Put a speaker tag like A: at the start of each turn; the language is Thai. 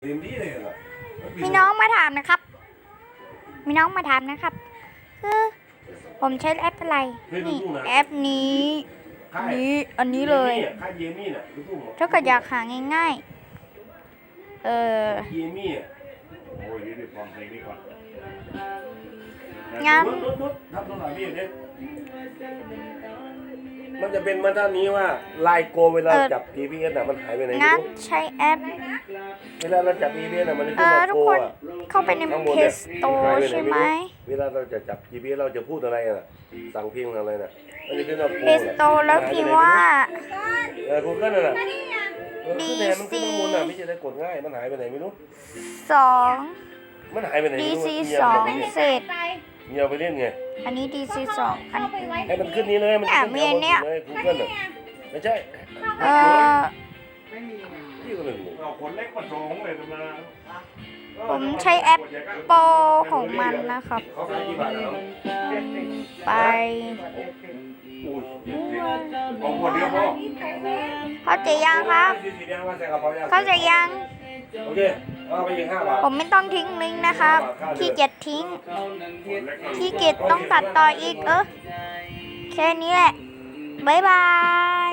A: เต็มที่เลยเหรอ
B: มีน้องมาถามนะครับ มีน้องมาถามนะครับ คือผมใช้แอปอะไร นี่แอปนี้นี้ อันนี้เลย
A: ค่ายเยมี่น่ะรู้ทุ่ง
B: ถ้าเกิดอยากหาง่ายๆ เออ
A: เยมี่อะ
C: โอ้ยนี่ฟังเพลงนี้ก่อน
B: งั้น
A: นุดนุดนุดทำตรงไหนพี่เนี่ยมันจะเป็นมาด้านนี้ว่าลายโกเวลาจับ GPS น่ะมันหายไปไหนไม่
B: งั้น
A: รู้
B: ใช้แอป
A: เวลาเราจับ GPS น่ะมันจะ
B: เอ
A: ขึ้น
B: อ
A: ว่า
B: ทุ
A: โก
B: กคน
A: อะ
B: เข้าไปใน
A: ข้างบน
B: เพ
A: เนี่ย
B: สโตใช่ไหม
A: เวลาเราจะจับ GPS เราจะพูดอะไรน่ะ สั่งพิมพ์อะไรน่ะมันจะขึ้นว่าโก
B: เพสโตแล้วพิมพ์ว่า
A: เออ Google น่ะเออขึ้นแทนมันขึ้นข้างบนน่ะไม่ใช่ได้กดง่ายมันหายไปไหนไม่รู้
B: สอง
A: มันหายไปไหนไม่รู้
B: DC
A: เงียบ
B: สอง
A: ไปเนี่ย
B: เศษ
A: เงียบไปเล่นไง
B: อันนี้ DC สองอันนี้
A: ให้มันขึ้นนี้เลยมัน
B: อะ
A: ขึ้น
B: มีอันเนี้ย
A: เลย Google น่ะไม่ใช่
B: เออ
A: ที่คนหนึ่ง
C: เอาคนเล็กมาสองเลยตำนา
B: ผมใช้แอปโปรของมันนะครับ
A: เขาขายกี่บาทแล้ว
B: ไป
A: อุ้ย
C: เอาคนเดียวพอ
B: เข้าใจยังครับ
A: สีแดงมาใส่กระเป๋ายัง
B: เข้าใจยัง
A: โอเคเอาไปอีกห้าบาท
B: ผมไม่ต้องทิ้งลิงก์นะครับขี้เกียจทิ้งขี้เกียจต้องตัดต่ออีกเออแค่นี้แหละบายบาย